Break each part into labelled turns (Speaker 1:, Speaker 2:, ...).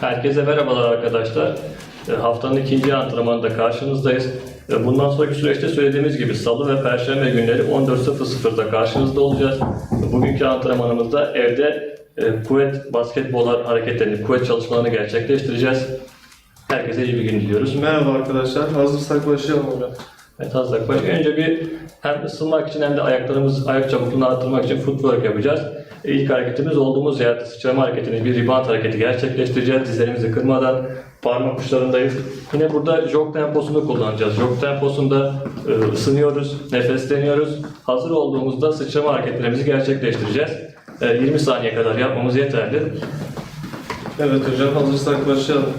Speaker 1: Herkese merhabalar arkadaşlar. E, Haftanın ikinci antrenmanında karşınızdayız. E, Bundan sonraki süreçte söylediğimiz gibi salı ve perşembe günleri 14.00'da karşınızda olacağız. Bugünkü antrenmanımızda evde e, kuvvet basketbol hareketlerini, kuvvet çalışmalarını gerçekleştireceğiz. Herkese iyi bir gün diliyoruz.
Speaker 2: Merhaba arkadaşlar. Hazırsak başlayalım hocam.
Speaker 1: Evet hazırlık var. Önce bir hem ısınmak için hem de ayaklarımız, ayak çabukluğunu arttırmak için footwork yapacağız. E, İlk hareketimiz olduğumuz yerde sıçrama hareketini, bir rebound hareketi gerçekleştireceğiz. Dizlerimizi kırmadan parmak uçlarındayız. Yine burada jog temposunu kullanacağız. Jog temposunda e, ısınıyoruz, nefesleniyoruz. Hazır olduğumuzda sıçrama hareketlerimizi gerçekleştireceğiz. E, 20 saniye kadar yapmamız yeterli.
Speaker 2: Evet hocam hazırsak başlayalım.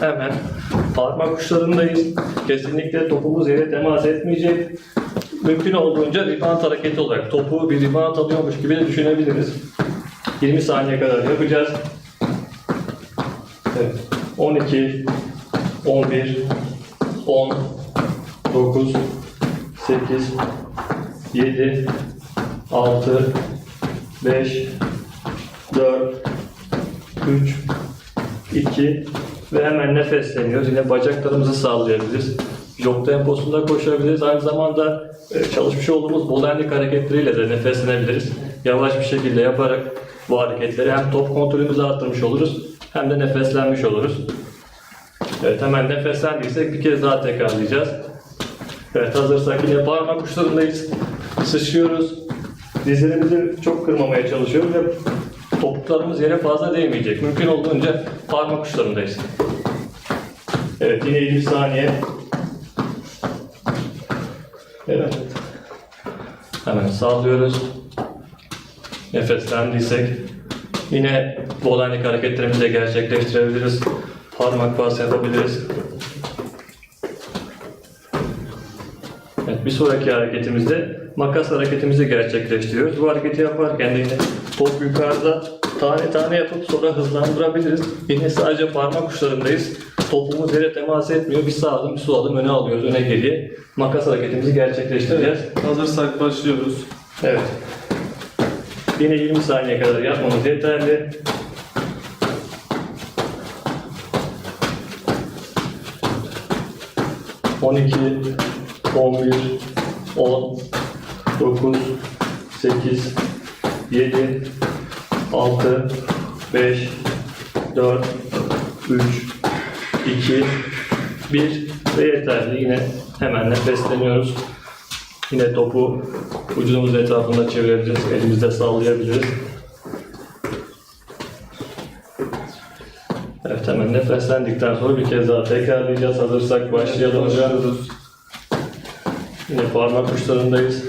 Speaker 1: Hemen parmak uçlarındayız. Kesinlikle topumuz yere temas etmeyecek. Mümkün olduğunca rebound hareketi olarak topu bir rebound alıyormuş gibi de düşünebiliriz. 20 saniye kadar yapacağız. Evet. 12, 11, 10, 9, 8, 7, 6, 5, 4, 3, 2 ve hemen nefesleniyoruz. Yine bacaklarımızı sallayabiliriz. Jog temposunda koşabiliriz. Aynı zamanda e, çalışmış olduğumuz bolenlik hareketleriyle de nefeslenebiliriz. Yavaş bir şekilde yaparak bu hareketleri hem top kontrolümüzü arttırmış oluruz hem de nefeslenmiş oluruz. Evet hemen nefeslendiysek bir kez daha tekrarlayacağız. Evet hazırsak yine parmak uçlarındayız. Sıçrıyoruz. Dizlerimizi çok kırmamaya çalışıyoruz ve topuklarımız yere fazla değmeyecek. Mümkün olduğunca parmak uçlarındayız. Evet yine 20 saniye. Evet. Hemen sallıyoruz. Nefeslendiysek yine volanlik hareketlerimizi gerçekleştirebiliriz. Parmak bas yapabiliriz. Evet, bir sonraki hareketimizde makas hareketimizi gerçekleştiriyoruz. Bu hareketi yaparken de yine top yukarıda tane tane yapıp sonra hızlandırabiliriz. Yine sadece parmak uçlarındayız. Topumuz yere temas etmiyor. Bir sağ adım bir sol adım öne alıyoruz. Öne geriye. Makas hareketimizi gerçekleştireceğiz.
Speaker 2: Hazırsak başlıyoruz.
Speaker 1: Evet. Yine 20 saniye kadar yapmamız yeterli. On iki, on bir, on, dokuz, sekiz, yedi, altı, beş, dört, üç, iki, bir ve yeterli. Yine hemen nefesleniyoruz. Yine topu vücudumuz etrafında çevirebiliriz, elimizde sallayabiliriz. Evet hemen nefeslendikten sonra bir kez daha tekrarlayacağız. Hazırsak başlayalım hocam. Yine parmak uçlarındayız.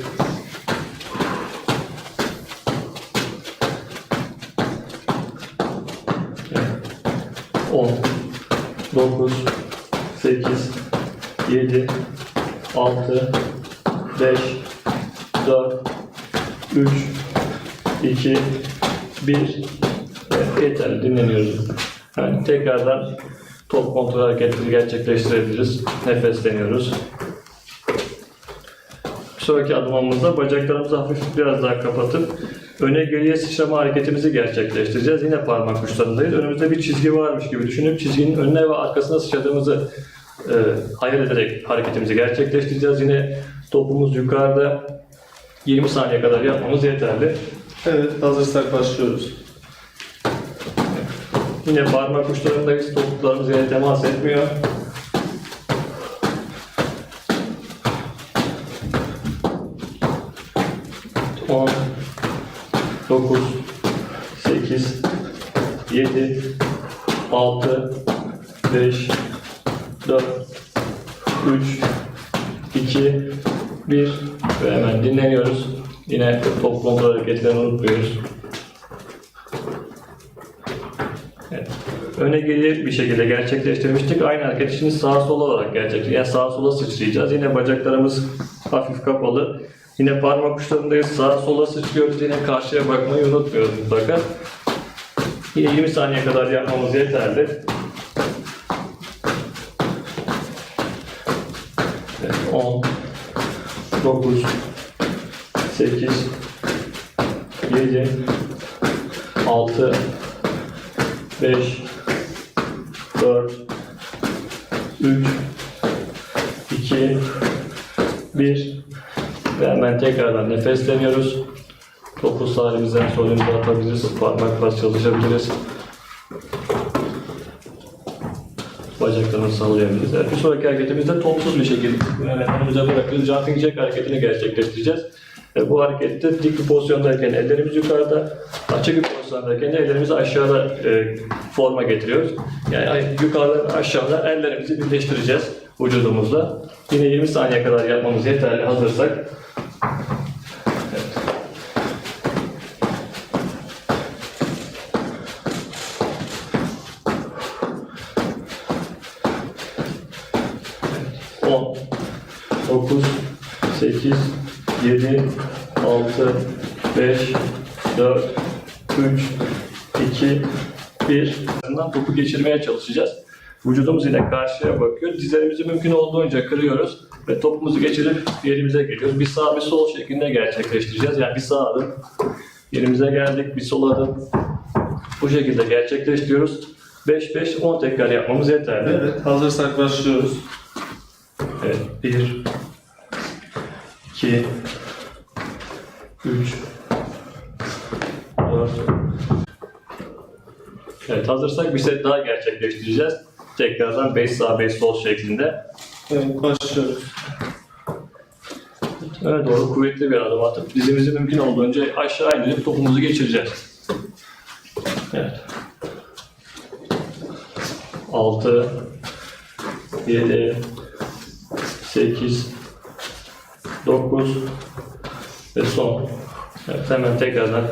Speaker 1: On, dokuz, sekiz, yedi, altı, beş, dört, üç, iki, bir. Evet, yeterli dinleniyoruz. Yani tekrardan top kontrol hareketleri gerçekleştirebiliriz. Nefesleniyoruz. Bir sonraki adımımızda bacaklarımızı hafif biraz daha kapatıp öne geriye sıçrama hareketimizi gerçekleştireceğiz. Yine parmak uçlarındayız. Önümüzde bir çizgi varmış gibi düşünüp çizginin önüne ve arkasına sıçradığımızı e, hayal ederek hareketimizi gerçekleştireceğiz. Yine topumuz yukarıda 20 saniye kadar yapmamız yeterli.
Speaker 2: Evet hazırsak başlıyoruz.
Speaker 1: Yine parmak uçlarındayız. Topuklarımız yere temas etmiyor. 9, 8, 7, 6, 5, 4, 3, 2, 1 ve hemen dinleniyoruz. Yine top kontrol hareketlerini unutmuyoruz. Evet. Öne geri bir şekilde gerçekleştirmiştik. Aynı hareketi şimdi sağa sola olarak gerçekleştireceğiz. Yani sağa sola sıçrayacağız. Yine bacaklarımız hafif kapalı. Yine parmak uçlarındayız. Sağa sola sıçrıyoruz. Yine karşıya bakmayı unutmuyoruz mutlaka. Yine 20 saniye kadar yapmamız yeterli. Evet, 10 9 8 7 6 5 4 3 2 1 ve hemen tekrardan nefesleniyoruz. Topu sağımızdan solumuza atabiliriz. Parmak bas çalışabiliriz. Bacaklarımızı sallayabiliriz. Bir sonraki hareketimizde topsuz bir şekilde önümüze bırakıyoruz. Jumping jack hareketini gerçekleştireceğiz. E, bu harekette dik bir pozisyondayken ellerimiz yukarıda, açık bir pozisyondayken de ellerimizi aşağıda e, forma getiriyoruz. Yani yukarıdan aşağıda ellerimizi birleştireceğiz vücudumuzla. Yine 20 saniye kadar yapmamız yeterli hazırsak. Evet. On, dokuz, sekiz, yedi, altı, beş, dört, üç, iki, bir. Bundan topu geçirmeye çalışacağız. Vücudumuz yine karşıya bakıyor. Dizlerimizi mümkün olduğunca kırıyoruz ve topumuzu geçirip yerimize geliyoruz. Bir sağ bir sol şeklinde gerçekleştireceğiz. Yani bir sağ adım, yerimize geldik, bir sol adım. Bu şekilde gerçekleştiriyoruz. 5-5-10 tekrar yapmamız yeterli.
Speaker 2: Evet, hazırsak başlıyoruz.
Speaker 1: Evet, bir, iki, üç, dört. Evet, hazırsak bir set daha gerçekleştireceğiz. Tekrardan 5 sağ 5 sol şeklinde.
Speaker 2: Evet, başlıyoruz.
Speaker 1: Öne doğru kuvvetli bir adım atıp dizimizi mümkün olduğunca aşağı indirip topumuzu geçireceğiz. Evet. 6 7 8 9 ve son. Evet, hemen tekrardan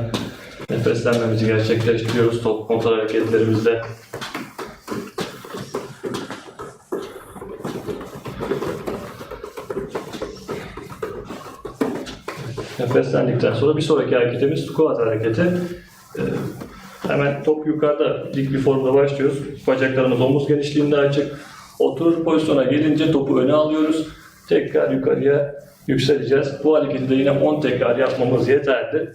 Speaker 1: nefeslenmemizi gerçekleştiriyoruz top kontrol hareketlerimizde. Nefeslendikten sonra bir sonraki hareketimiz squat hareketi. Ee, hemen top yukarıda dik bir formda başlıyoruz. Bacaklarımız omuz genişliğinde açık. Oturur pozisyona gelince topu öne alıyoruz. Tekrar yukarıya yükseleceğiz. Bu hareketi de yine 10 tekrar yapmamız yeterli.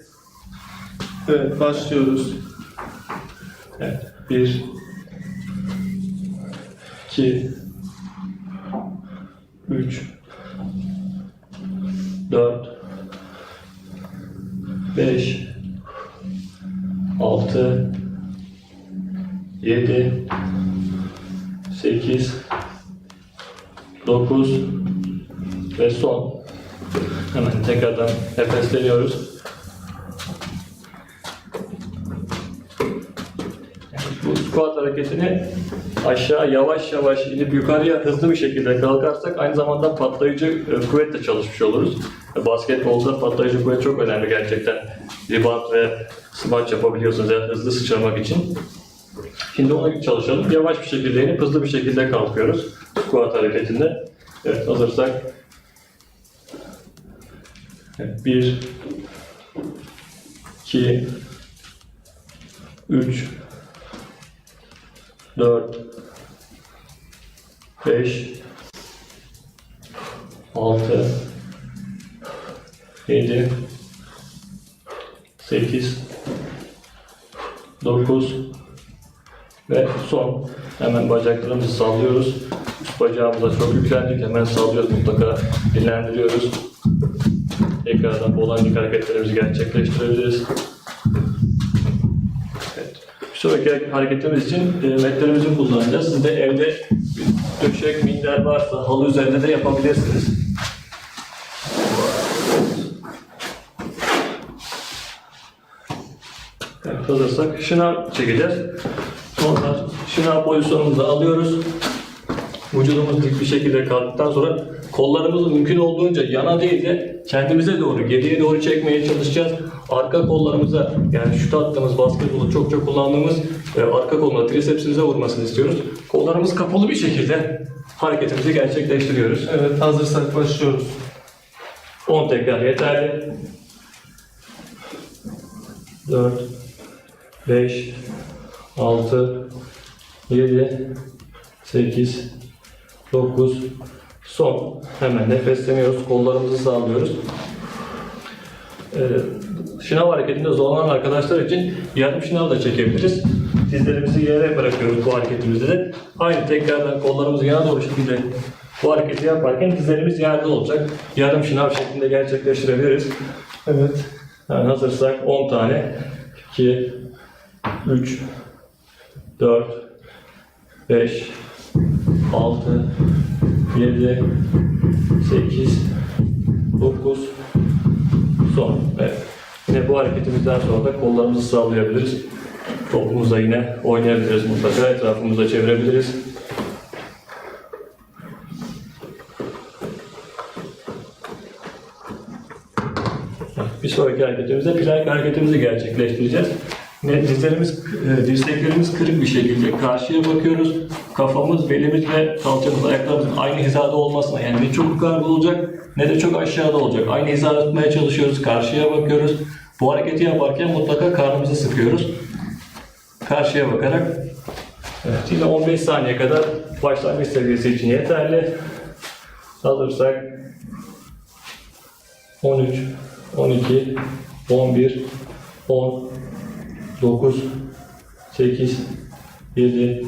Speaker 2: Evet, başlıyoruz.
Speaker 1: Evet. 1 2 3 4 5 6 7 8 9 ve son. Hemen tekrardan nefesleniyoruz. Bu squat hareketini aşağı yavaş yavaş inip yukarıya hızlı bir şekilde kalkarsak aynı zamanda patlayıcı e, kuvvetle çalışmış oluruz. Basketbolda patlayıcı kuvvet çok önemli gerçekten. Rebound ve smaç yapabiliyorsunuz eğer hızlı sıçramak için. Şimdi ona çalışalım. Yavaş bir şekilde inip hızlı bir şekilde kalkıyoruz. Squat hareketinde. Evet hazırsak. Evet, bir, iki, üç, 4 5 6 7 8 9 ve son. Hemen bacaklarımızı sallıyoruz. Üst bacağımıza çok yüklendik. Hemen sallıyoruz. Mutlaka dinlendiriyoruz. Tekrardan bolancık hareketlerimizi gerçekleştirebiliriz. Evet. Bir sonraki hareketimiz için e, metlerimizi kullanacağız. Siz de evde bir döşek, minder varsa halı üzerinde de yapabilirsiniz. Evet, hazırsak şınav çekeceğiz. Sonra şınav pozisyonumuzu alıyoruz. Vücudumuz dik bir şekilde kalktıktan sonra kollarımızı mümkün olduğunca yana değil de kendimize doğru, geriye doğru çekmeye çalışacağız. Arka kollarımıza yani şut attığımız basketbolu çok çok kullandığımız e, arka koluna trisepsimize vurmasını istiyoruz. Kollarımız kapalı bir şekilde hareketimizi gerçekleştiriyoruz.
Speaker 2: Evet, hazırsak başlıyoruz.
Speaker 1: 10 tekrar yeterli. 4 5 6 7 8 9 son. Hemen nefesleniyoruz. Kollarımızı sağlıyoruz. Ee, şınav hareketinde zorlanan arkadaşlar için yarım şınav da çekebiliriz. Dizlerimizi yere bırakıyoruz bu hareketimizde de. Aynı tekrardan kollarımızı yana doğru şekilde bu hareketi yaparken dizlerimiz yerde olacak. Yarım şınav şeklinde gerçekleştirebiliriz.
Speaker 2: Evet.
Speaker 1: Yani hazırsak 10 tane. 2, 3, 4, 5, 6, 7, 8, 9, son. Evet. Yine bu hareketimizden sonra da kollarımızı sallayabiliriz. Topumuzla yine oynayabiliriz mutlaka. Etrafımızda çevirebiliriz. Bir sonraki hareketimizde plank hareketimizi gerçekleştireceğiz. Dizlerimiz, e, dirseklerimiz kırık bir şekilde karşıya bakıyoruz. Kafamız, belimiz ve kalçamız, ayaklarımızın aynı hizada olmasına yani ne çok yukarıda olacak ne de çok aşağıda olacak. Aynı hizada tutmaya çalışıyoruz, karşıya bakıyoruz. Bu hareketi yaparken mutlaka karnımızı sıkıyoruz. Karşıya bakarak Evet, yine 15 saniye kadar başlangıç seviyesi için yeterli. Hazırsak 13, 12, 11, 10, 9, 8, 7,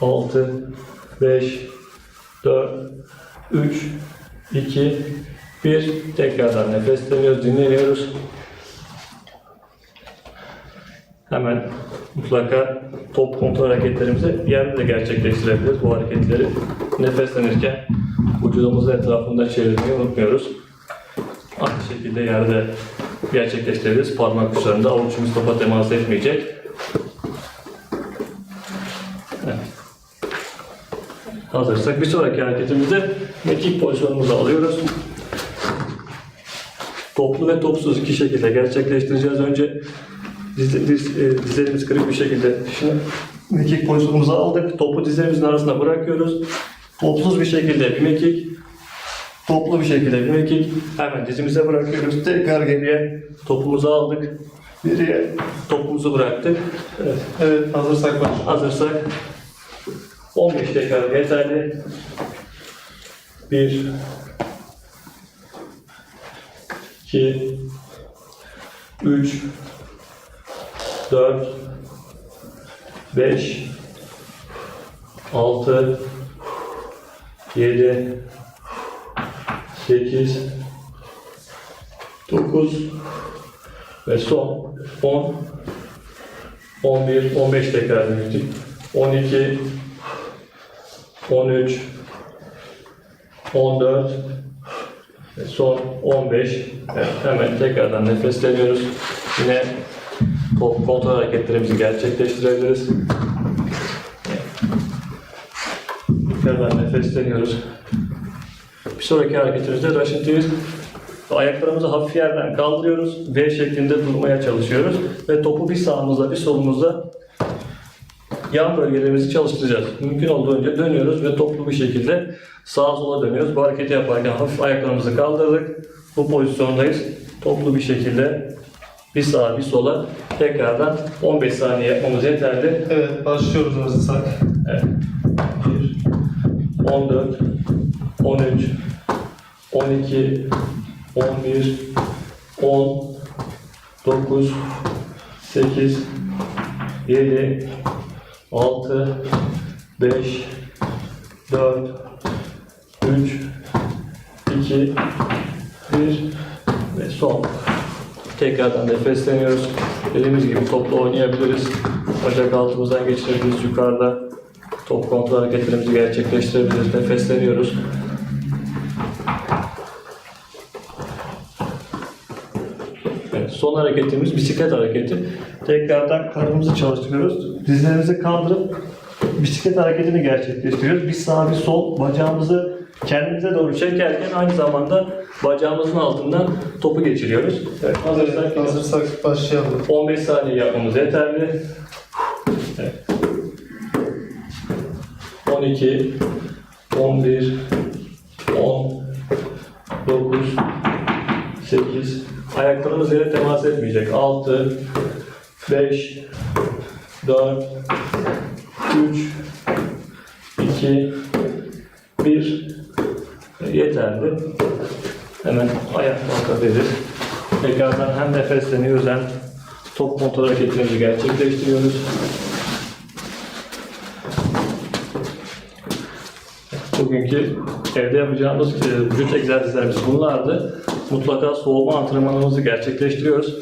Speaker 1: 6, 5, 4, 3, 2, 1. Tekrardan nefesleniyoruz, dinleniyoruz. Hemen mutlaka top kontrol hareketlerimizi yerde de gerçekleştirebiliriz bu hareketleri. Nefeslenirken vücudumuzu etrafında çevirmeyi unutmuyoruz. Aynı şekilde yerde gerçekleştirebiliriz. Parmak uçlarında avuçumuz topa temas etmeyecek. Evet. Hazırsak bir sonraki hareketimizde mekik pozisyonumuzu alıyoruz. Toplu ve topsuz iki şekilde gerçekleştireceğiz. Önce e, dizlerimiz kırık bir şekilde şimdi mekik pozisyonumuzu aldık. Topu dizlerimizin arasına bırakıyoruz. Topsuz bir şekilde bir mekik, toplu bir şekilde bir mekik hemen dizimize bırakıyoruz. Tekrar geriye topumuzu aldık. Geriye topumuzu bıraktık. Evet.
Speaker 2: Evet, hazırsak başlıyoruz.
Speaker 1: Hazırsak 15 tekrar yeterli. 1 2 3 4 5 6 7 8 9 ve son 10 11, 15 tekrar demiştik. 12, 13, 14 ve son 15. Evet, hemen tekrardan nefesleniyoruz. Yine kontrol hareketlerimizi gerçekleştirebiliriz. Tekrardan nefesleniyoruz. Sonraki hareketimizde Russian Ayaklarımızı hafif yerden kaldırıyoruz. V şeklinde durmaya çalışıyoruz. Ve topu bir sağımızda bir solumuzda yan bölgelerimizi çalıştıracağız. Mümkün olduğunca dönüyoruz ve toplu bir şekilde sağa sola dönüyoruz. Bu hareketi yaparken hafif ayaklarımızı kaldırdık. Bu pozisyondayız. Toplu bir şekilde bir sağa bir sola tekrardan 15 saniye yapmamız yeterli.
Speaker 2: Evet, başlıyoruz hazırsak.
Speaker 1: Evet. 1, 14, 13, 12, 11, 10, 9, 8, 7, 6, 5, 4, 3, 2, 1 ve son. Tekrardan nefesleniyoruz. Dediğimiz gibi topla oynayabiliriz. Bacak altımızdan geçirebiliriz yukarıda. Top kontrol hareketlerimizi gerçekleştirebiliriz. Nefesleniyoruz. Evet, son hareketimiz bisiklet hareketi. Tekrardan karnımızı çalıştırıyoruz. Dizlerimizi kaldırıp bisiklet hareketini gerçekleştiriyoruz. Bir sağ bir sol bacağımızı kendimize doğru çekerken aynı zamanda bacağımızın altından topu geçiriyoruz. Evet, hazırsak
Speaker 2: hazırsak başlayalım.
Speaker 1: 15 saniye yapmamız yeterli. Evet. 12, 11, 10, 9, 8, Ayaklarımız yere temas etmeyecek. 6, 5, 4, 3, 2, 1. Yeterli. Hemen ayak kalkabiliriz. Tekrardan hem nefesleniyoruz hem top motor hareketlerimizi gerçekleştiriyoruz. Bugünkü evde yapacağımız e, vücut egzersizlerimiz bunlardı. Mutlaka soğuma antrenmanımızı gerçekleştiriyoruz.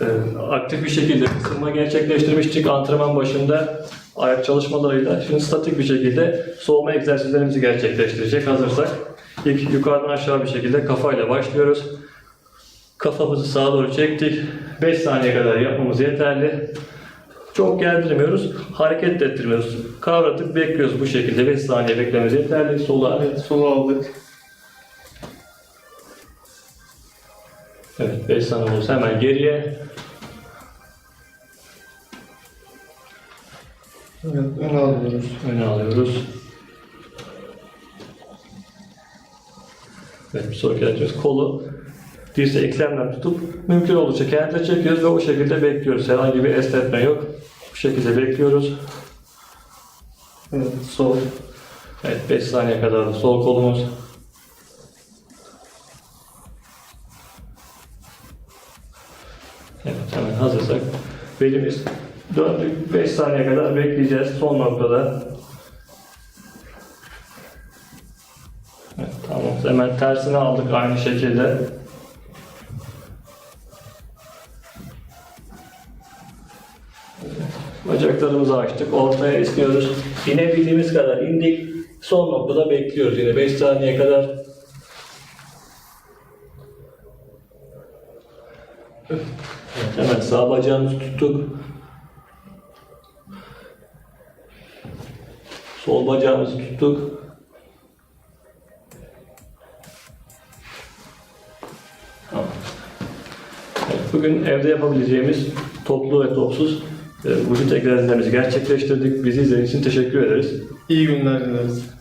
Speaker 1: E, aktif bir şekilde ısınma gerçekleştirmiştik antrenman başında ayak çalışmalarıyla. Şimdi statik bir şekilde soğuma egzersizlerimizi gerçekleştirecek hazırsak. İlk yukarıdan aşağı bir şekilde kafayla başlıyoruz. Kafamızı sağa doğru çektik. 5 saniye kadar yapmamız yeterli. Çok gerdirmiyoruz, hareket ettirmiyoruz. Kavradık, bekliyoruz bu şekilde. 5 saniye beklememiz yeterli. Sola.
Speaker 2: Evet, solu aldık.
Speaker 1: Evet, 5 saniye olursa hemen geriye.
Speaker 2: Evet, öne alıyoruz.
Speaker 1: Öne alıyoruz. Evet, bir sonraki hareketimiz kolu dirse eklemden tutup mümkün oldukça kendine çekiyoruz ve o şekilde bekliyoruz. Herhangi bir esnetme yok. Bu şekilde bekliyoruz.
Speaker 2: Evet, sol.
Speaker 1: Evet 5 saniye kadar da sol kolumuz. Evet hemen hazırsak belimiz döndük 5 saniye kadar bekleyeceğiz son noktada. Evet, tamam hemen tersine aldık aynı şekilde. Bacaklarımızı açtık. Ortaya esniyoruz. İnebildiğimiz kadar indik. Son noktada bekliyoruz yine 5 saniye kadar. Evet, hemen sağ bacağımızı tuttuk. Sol bacağımızı tuttuk. Bugün evde yapabileceğimiz toplu ve topsuz e, vücut egzersizlerimizi gerçekleştirdik. Bizi izlediğiniz için teşekkür ederiz.
Speaker 2: İyi günler dileriz.